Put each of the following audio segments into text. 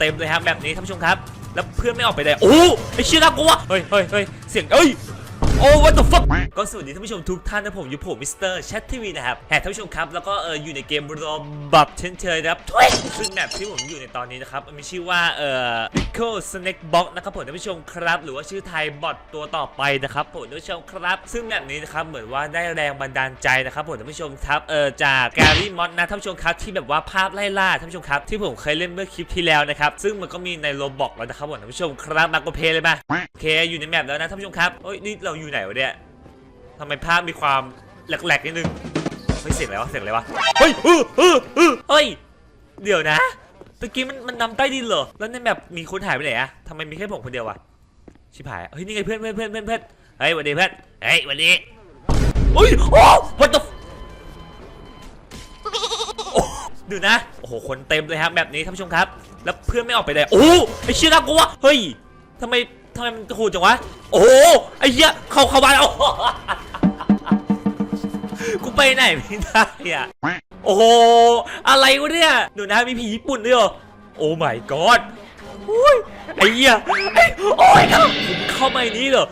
เต็มเลยครับแบบนี้ท่านผู้ชมครับ แล้วเพื่อนไม่ออกไปได้โอ้ไอเชี่ยน่ากลัวเฮ้ยเฮ้ยเฮ้ยเสียงเอ้ยโอ้ what the fuck ก็สวัสดีท่านผู้ชมทุกท่านนะผมอยู่ผมมิสเตอร์แชททีวีนะครับแหกท่านผู้ชมครับ แล้วก็เอออยู่ในเกมรอบับเช่นเคยนะครับทุยซึ่งแมปที่ผมอยู่ในตอนนี้นะครับ มันมีชื่อว่าเออ Pickle Snake Box นะครับผมท่านผู้ชมครับ หรือว่าชื่อไทยบอทตัวต่อไปนะครับผมท่านผู้ชมครับ ซึ่งแมปนี้นะครับเหมือนว่าได้แรงบันดาลใจนะครับผมท่านผู้ชมครับเออจากแกรี่มอดนะท่านผู้ชมครับที่แบบว่าภาพไล่ล่าท่านผู้ชมครับที่ผมเคยเล่นเมื่อคลิปที่แล้วนะครับซึ่งมันก็มีในโรบอกแล้วนะครับผมท่านผู้ชมครับมาโกเพลย์เลยป่ะโอเคอยู่ในแมปแล้วนะท่านผู้ชมครับเฮ้ยนี่เราอยู่ไหนวะเนี่ยทำไมภาพมีความแหลกๆนิดนึงเฮ้ยเสียงอะไรวะเสียงอะไรวะเฮ้ยเออเออเออเฮ้ยเดี๋ยวนะ ตะกี้มันมันนำใต้ดินเหรอ แล้วในแมปมีคนหายไปไหนอะทำไมมีแค่ผมคนเดียววะ ชิบหาย เฮ้ยนี่ไงเพื่อนเพื่อนเพื่อนเพื่อนเพื่อนเฮ้ยสวันดีเพื่อน เฮ้ยสวันดีเฮ้ย โอ้ what the f- โอ้ดูนะ โอ้โห คนเต็มเลยครับแบบนี้ท่านผู้ชมครับ แล้วเพื่อนไม่ออกไปได้โอ้ไอเชี่ยน่ากลัว เฮ้ยทำไมทำไมมันโหดจังวะ โอ้โหไอ้เหี้ย เข้าเข้าบ้านโอ้โหกูไปไหนไม่ได้อะ โอ้โห อะไรวะเนี่ยดูนะมีผีญี่ปุ่นด้วยเหรอ โอ้ my god อุ้ยไอ้เหี้ยไอ้โอ้ยครับผมเข้ามาในนี้เหรอ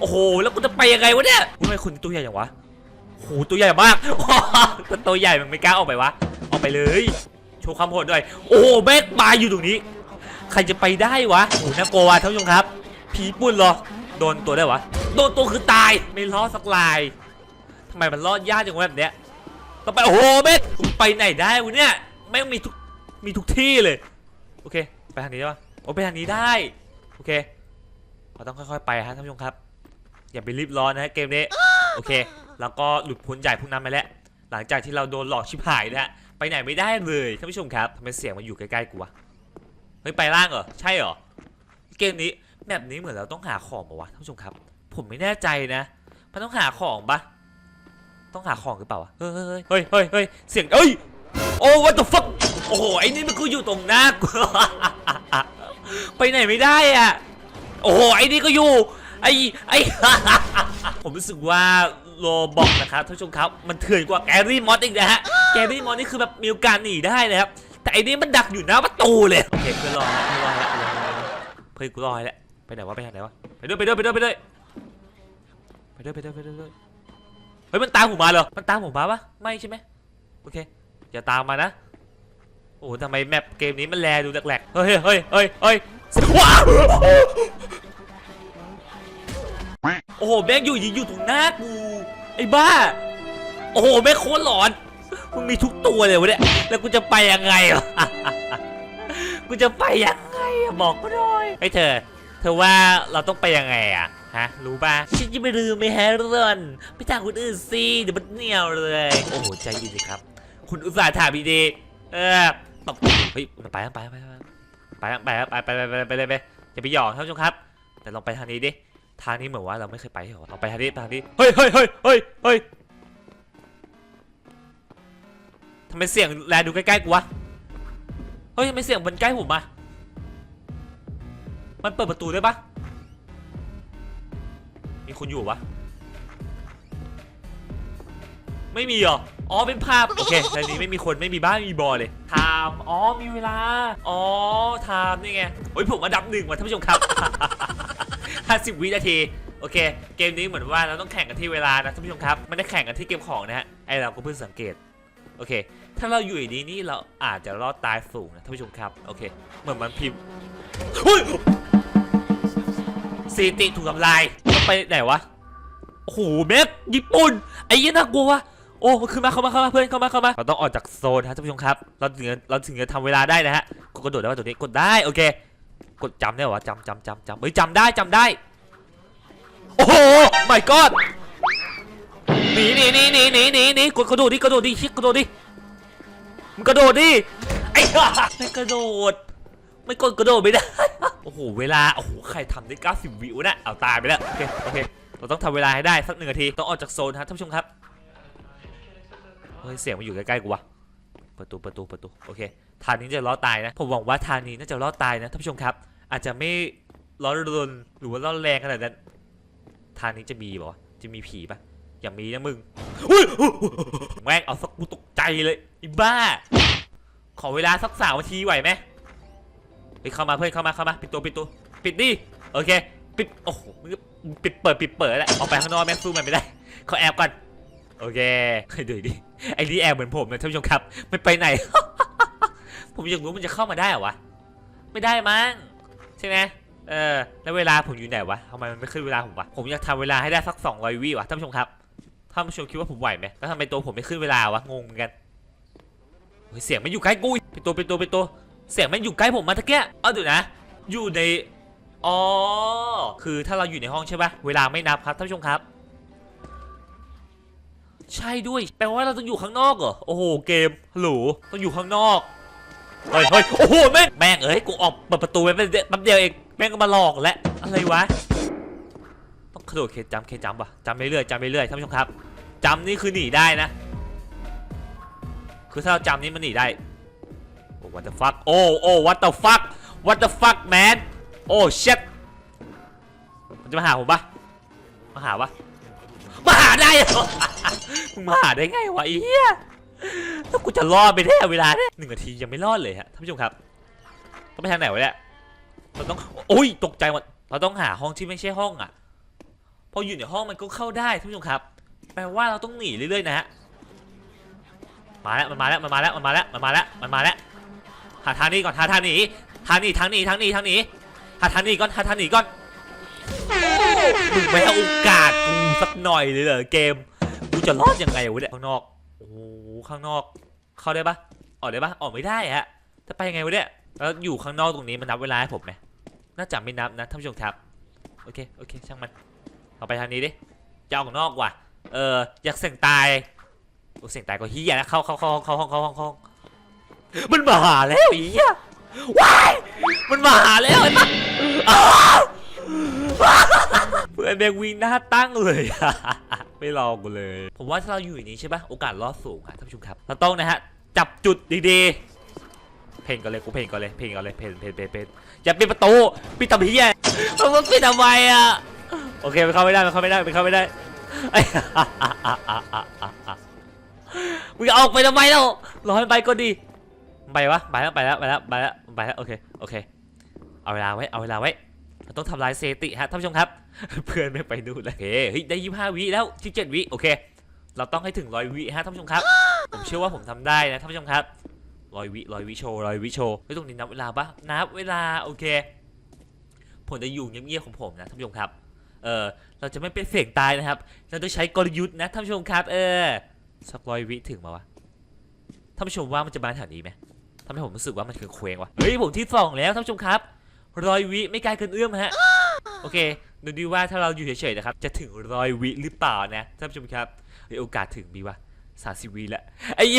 โอ้โห แล้วกูจะไปยังไงวะเนี่ยทำไมคุณตัวใหญ่อย่างวะโหตัวใหญ่มากถ้าตัวใหญ่มันไม่กล้าออกไปวะ ออกไปเลย โชว์ความโหดด้วย โอ้แบกบายอยู่ตรงนี้ ใครจะไปได้วะโอ้โหน่ากลัววะท่านผู้ชมครับ ผีปุ่นเหรอ โดนตัวได้วะ โดนตัวคือตาย ไม่รอดสักลายทำไมมันรอดยากจังวะแบบเนี้ย ต้องไปโอ้โหแบกไปไหนได้วะเนี่ยไม่งมีทุกมีทุกที่เลยโอเคไปทางนี้ได้ปะโอ้ไปทางนี้ได้โอเคเราต้องค่อยๆไปฮะท่านผู้ชมครับ อย่าไปรีบร้อนนะฮะเกมนี้โอเค แล้วก็หลุดพ้นจากพวกนั้นมาแล้ว หลังจากที่เราโดนหลอกชิบหายนะฮะไปไหนไม่ได้เลยท่านผู้ชมครับทำไมเสียงมันอยู่ใกล้ๆกูวะเฮ้ยไปล่างเหรอใช่เหรอเกมนี้แบบนี้เหมือนเราต้องหาของปะวะท่านผู้ชมครับ ผมไม่แน่ใจนะมันต้องหาของปะ ต้องหาของหรือเปล่าวะเฮ้ยเฮ้ยเฮ้ยเฮ้ยเสียงเอ้ยโอ้ what the fuck โอ้โหไอ้นี่มันกูอยู่ตรงหน้ากูไปไหนไม่ได้อะโอ้โหไอ้นี่ก็อยู่ไอ้ไอ้ผมรู้สึกว่าโลบอกนะครับท่านผู้ชมครับ มันเถื่อนกว่าแกรี่มอสอีกนะฮะแกรี่มอสนี่คือแบบมีโอกาสหนีได้นะครับแต่ไอ้นี่มันดักอยู่หน้าประตูเลยโอเคกูรอกูรอแล้วเพื่อกูรอแล้วไปไหนวะไปไหนวะไปด้วยไปด้วยไปด้วยไปด้วยไปด้วยไปด้วยไปด้วย ฮ้ยมันตามผมมาเหรอ มันตามผมมาปะไม่ใช่ไหมโอเคอย่าตามมานะ โอ้ทำไมแมปเกมนี้มันแลดูแหลกๆ เฮ้ยเฮ้ยเฮ้ยเฮ้ยว้าวโอ้โหแม่งอยู่ยิงอยู่ตรงหน้ากูไอ้บ้า โอ้โหแม่งโคตรหลอนมึงมีทุกตัวเลยวะเนี่ย แล้วกูจะไปยังไงอะกูจะไปยังไงอะบอกกูหน่อยไอ้เธอ เธอว่าเราต้องไปยังไงอะ ฮะ รู้ป่ะฉันจะไม่ลืมไม่แฮร์รอนไปทางคนอื่นสิเดี๋ยวมันเหนียวเลย โอ้โห ใจเย็นสิครับ คุณอุตส่าห์ถามดีๆเออตบเฮ้ยไปไปไปไปไปไปไปไปไปไปไปเลยไปอย่าไปหยอกท่านผู้ชมครับ แต่ลองไปทางนี้ดิทางนี้เหมือนว่าเราไม่เคยไปเหรอเราไปทางนี้ทางนี้เฮ้ยเฮ้ยเฮ้ยเฮ้ยเฮ้ยทำไมเสียงแลดูใกล้ๆกูวะเฮ้ยทำไมเสียงมันใกล้ผมอะมันเปิดประตูได้ปะ มีคนอยู่ปะไม่มีเหรอ อ๋อ เป็นภาพ โอเคในนี้ไม่มีคนไม่มีบ้านไม่มีบอเลยไทม์อ๋อ มีเวลา อ๋อไทม์นี่ไง โอ้ยผมอันดับหนึ่งว่ะท่านผู้ชมครับ 50 วินาที โอเค เกมนี้เหมือนว่าเราต้องแข่งกันที่เวลานะท่านผู้ชมครับ ไม่ได้แข่งกันที่เกมของนะฮะ ไอเราก็เพิ่งสังเกต โอเค ถ้าเราอยู่ดีนี่เราอาจจะรอดตายสูงนะท่านผู้ชมครับ โอเค เหมือนมันพิมพ์เฮ้ยสถิติถูกทำลาย ไปไหนวะโอ้โหเม็กญี่ปุ่นไอ้ยี่น่ากลัววะโอ้ขึ้นมาเข้ามาเข้ามาเพื่อนเข้ามาเข้ามาเราต้องออกจากโซนฮะท่านผู้ชมครับ เราถึงเราถึงจะทำเวลาได้นะฮะกดกระโดดได้ว่าตัวนี้กดได้โอเค กดจำได้หรอวะจำจำจำจำเฮ้ยจำได้จำได้โอ้โห my god หนีหนีหนีหนีหนีหนีหนีกดกระโดดดิกระโดดดิชิกระโดดดิมึงกระโดดดิไอ้ห่าไม่กระโดด ไม่กดกระโดดไม่ได้ โอ้โห เวลา โอ้โห ใครทำได้ 90 วิวนะเอาตายไปแล้ว โอเค โอเค เราต้องทำเวลาให้ได้สักหนึ่งนาที ต้องออกจากโซนฮะท่านผู้ชมครับ เฮ้ย เสียงมันอยู่ใกล้ๆกูวะประตูประตูประตูโอเค ทางนี้จะรอดตายนะ ผมหวังว่าทางนี้น่าจะรอดตายนะท่านผู้ชมครับ อาจจะไม่ร้อนรนหรือว่าร้อนแรงขนาดนั้น ทางนี้จะมีป่ะจะมีผีปะอย่ามีนะมึงอุ้ยแม่งเอาสักกูตกใจเลยอ้บ้า ขอเวลาสักสามนาทีไหวไหม ฮ้ยเข้ามาเพื่อนเข้ามาเข้ามาปิดตัวปิดตัวปิดดิโอเคปิดโอ้โหปิดเปิดปิดเปิดแหละออกไปข้างนอกแม่งสู้มันไม่ได้เขาแอบก่อนโอเคเฮ้ยดูดิไอ้นี่แอบเหมือนผมนะท่านผู้ชมครับไม่ไปไหน ผมอยากรู้มันจะเข้ามาได้เหรอวะไม่ได้มั้งใช่ไหมเออแล้วเวลาผมอยู่ไหนวะทำไมมันไม่ขึ้นเวลาผมวะผมอยากทำเวลาให้ได้สัก200วิวะท่านผู้ชมครับท่านผู้ชมคิดว่าผมไหวไหมแล้วทำไมตัวผมไม่ขึ้นเวลาวะงงเหมือนกันเฮ้ยเสียงมันอยู่ใกล้กูปิดตัวเปิดตัวเปิดตัว เสียงมันอยู่ใกล้ผมมาตะเกียเอาดูนะ อยู่ใน อ๋อ คือถ้าเราอยู่ในห้องใช่ปะเวลาไม่นับครับท่านผู้ชมครับ ใช่ด้วย แปลว่าเราต้องอยู่ข้างนอกเหรอ โอ้โห เกมฮัลโหลต้องอยู่ข้างนอก เฮ้ยเฮ้ยโอ้โห แม่ง แม่งเอ้ย กูออกเปิดประตูไปแป๊บเดียวแป๊บเดียวเอง แม่งก็มาหลอกและ อะไรวะ ต้องกระโดดเคจำเคจำปะจำไปเรื่อยจำไปเรื่อยท่านผู้ชมครับจำนี่คือหนีได้นะ คือถ้าเราจำนี่มันหนีได้ อ้ what the fuck โอ้โอ้ what the fuck what the fuck man โอ้ shit มันจะมาหาผมปะมาหาปะมาหาได้เหรอมึงมาหาได้ไงวะไอ้เหี้ยแล้วกูจะรอดไปได้เวลาเนี่ยหนึ่งนาทียังไม่รอดเลยฮะท่านผู้ชมครับต้องไปทางไหนวะเนี่ยเราต้องโอ้ยตกใจหมดเราต้องหาห้องที่ไม่ใช่ห้องอะพออยู่ในห้องมันก็เข้าได้ท่านผู้ชมครับ แปลว่าเราต้องหนีเรื่อยๆนะฮะมาแล้วมันมาแล้วมันมาแล้วมันมาแล้วมันมาแล้วมันมาแล้ว หาทางนี้ก่อนหาทางหนีทางนี้ทางนี้ทางนี้ทางนี้หาทางนี้ก่อนหาทางนี้ก่อนมึงไม่ให้โอกาสกูสักหน่อยเลยเหรอเกมกูจะรอดยังไงวะเนี่ยข้างนอกโอ้โหข้างนอก เข้าได้ปะออกได้ปะออกไม่ได้ฮะจะไปยังไงวะเนี่ยแล้วอยู่ข้างนอกตรงนี้มันนับเวลาให้ผมไหมน่าจะไม่นับนะท่านผู้ชมครับโอเคโอเคช่างมันเอาไปทางนี้ดิจะออกนอกว่ะเอออยากเสี่ยงตายโอ้เสี่ยงตายก็เฮียนะเข้าเข้าเข้าเข้าห้องเข้าห้องเข้าห้อง มันมาหาแล้วไอ้เฮียว้ายมันมาหาแล้วไอ้ปั๊อ้าวเพื่อนแบงวิ่งหน้าตั้งเลยอะไม่รอกูเลย ผมว่าถ้าเราอยู่อย่างนี้ใช่ปะโอกาสรอดสูงอะท่านผู้ชมครับ เราต้องนะฮะ จับจุดดีๆ เพลงก่อนเลยกูเพลงก่อนเลยเพลงก่อนเลยเพลงเพลงเพลงเพลงอย่าปิดประตูปิดทำเฮียมันปิดทำไมอะโอเคมันเข้าไม่ได้มันเข้าไม่ได้มันเข้าไม่ได้มึงออกไปทำไมเล่ารอให้ไปก็ดี ไปวะไปแล้วไปแล้วไปแล้วไปแล้วไปแล้วโอเคโอเค เอาเวลาไว้เอาเวลาไว้เราต้องทำลายสถิติฮะท่านผู้ชมครับ เพื่อนไม่ไปดูเลยโอเคเฮ้ยได้ยี่ห้าวิแล้วที่เจ็ดวิโอเค เราต้องให้ถึงร้อยวิฮะท่านผู้ชมครับ ผมเชื่อว่าผมทำได้นะท่านผู้ชมครับร้อยวิร้อยวิโชว์ร้อยวิโชว์เฮ้ยตรงนี้นับเวลาปะนับเวลาโอเค ผมจะอยู่เงียบๆของผมนะท่านผู้ชมครับเออเราจะไม่เป็นเสี่ยงตายนะครับ เราจะใช้กลยุทธ์นะท่านผู้ชมครับ เออสักร้อยวิถึงมาวะท่านผู้ชมว่ามันจะมาแถวนี้ไหม ทำให้ผมรู้สึกว่ามันคือเคว้งว่ะเฮ้ยผมที่สองแล้วท่านผู้ชมครับร้อยวิไม่ไกลเกินเอื้อมฮะโอเคดูดีว่าถ้าเราอยู่เฉยๆนะครับจะถึงร้อยวิหรือเปล่านะท่านผู้ชมครับโอกาสถึงมีว่ะสามสิบวิแล้วไอ้ย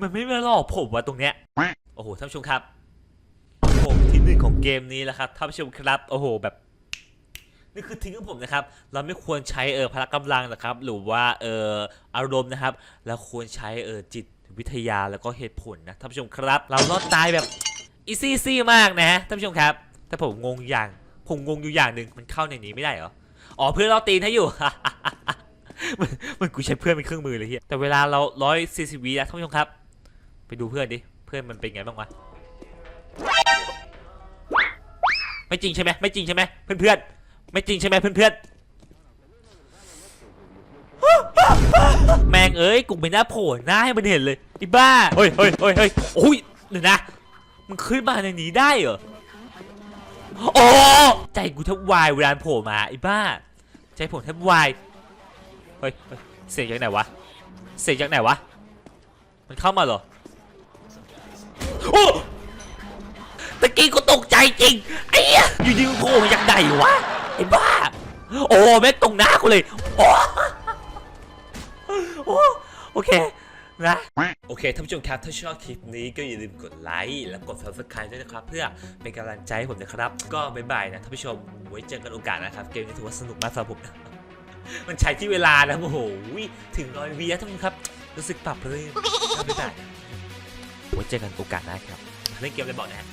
มันไม่มาหลอกผมว่ะตรงเนี้ยโอ้โหท่านผู้ชมครับผมที่หนึ่งของเกมนี้แล้วครับท่านผู้ชมครับโอ้โหแบบนี่คือทิ้งของผมนะครับ เราไม่ควรใช้เออพละกำลังนะครับ หรือว่าเอออารมณ์นะครับ เราควรใช้เออจิต วิทยาแล้วก็เหตุผลนะท่านผู้ชมครับ เรารอดตายแบบอีซี่ซี่มากนะท่านผู้ชมครับ แต่ผมงงอย่างผมงงอยู่อย่างหนึ่งมันเข้าในนี้ไม่ได้เหรออ๋อเพื่อนเราตีนให้อยู่มันมันกูใช้เพื่อนเป็นเครื่องมือเลยเฮียแต่เวลาเราร้อยสี่สิบวินะท่านผู้ชมครับ ไปดูเพื่อนดิเพื่อนมันเป็นไงบ้างวะไม่จริงใช่ไหมไม่จริงใช่ไหมเพื่อนเพื่อนๆไม่จริงใช่ไหมเพื่อนเพื่อนๆ แมงเอ้ยกูไม่น่าโผล่หน้าให้มันเห็นเลยไอ้บ้าเฮ้ยเฮ้ยเฮ้ยเฮ้ยโอ้ยเดี๋ยวนะมึงขึ้นมาในนี้ได้เหรอโอ้ใจกูแทบวายเวลาโผล่มาไอ้บ้าใจผมแทบวายเฮ้ยเสียงจากไหนวะเสียงจากไหนวะมันเข้ามาเหรอโอ้ตะกี้กูตกใจจริงไอ้ยอยู่ดีกูโผล่มาจากไหนวะไอ้บ้าโอ้แม่งตรงหน้ากูเลยโอ้ โอ้โอเคนะโอเคท่านผู้ชมครับถ้าชอบคลิปนี้ก็อย่าลืมกดไลค์และกด subscribe ด้วยนะครับ เพื่อเป็นกำลังใจให้ผมนะครับ ก็บ๊ายบายนะท่านผู้ชมไว้เจอกันโอกาสนะครับ เกมนี้ถือว่าสนุกมากสำหรับผมมันใช้ที่เวลานะโอ้โหถึงร้อยวีแล้วท่านผู้ชมครับ รู้สึกปรับเลยบ๊ายบายไว้เจอกันโอกาสหน้าครับเล่นเกมอะไรบอกนะ